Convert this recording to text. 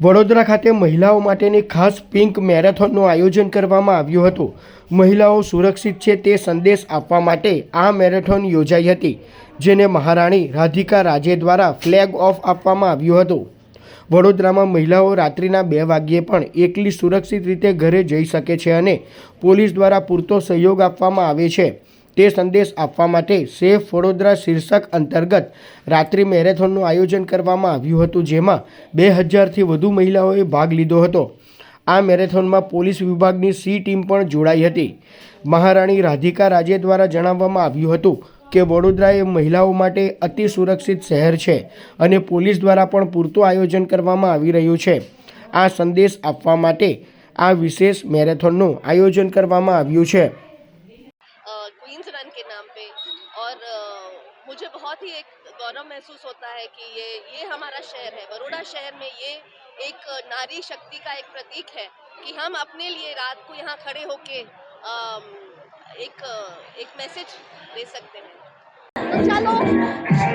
વડોદરા ખાતે મહિલાઓ માટેની ખાસ પિંક મેરેથોનનું આયોજન કરવામાં આવ્યું હતું. મહિલાઓ સુરક્ષિત છે તે સંદેશ આપવા માટે આ મેરેથોન યોજાઈ હતી, જેને મહારાણી રાધિકા રાજે દ્વારા ફ્લેગ ઓફ આપવામાં આવ્યું હતું. વડોદરામાં મહિલાઓ રાત્રિના બે વાગ્યે પણ એકલી સુરક્ષિત રીતે ઘરે જઈ શકે છે અને પોલીસ દ્વારા પૂરતો સહયોગ આપવામાં આવે છે. તે સંદેશ આપવા માટે સેફ વડોદરા શીર્ષક અંતર્ગત રાત્રિ મેરેથોનનું આયોજન કરવામાં આવ્યું હતું, જેમાં બે હજારથી વધુ મહિલાઓએ ભાગ લીધો હતો. આ મેરેથોનમાં પોલીસ વિભાગની સી ટીમ પણ જોડાઈ હતી. મહારાણી રાધિકા રાજે દ્વારા જણાવવામાં આવ્યું હતું કે વડોદરા એ મહિલાઓ માટે અતિ સુરક્ષિત શહેર છે અને પોલીસ દ્વારા પણ પૂરતું આયોજન કરવામાં આવી રહ્યું છે. આ સંદેશ આપવા માટે આ વિશેષ મેરેથોનનું આયોજન કરવામાં આવ્યું છે. क्वींस रन के नाम पे। और आ, मुझे बहुत ही एक गौरव महसूस होता है कि ये ये हमारा शहर है। बड़ोड़ा शहर में ये एक नारी शक्ति का एक प्रतीक है कि हम अपने लिए रात को यहाँ खड़े होके एक एक मैसेज दे सकते हैं। તો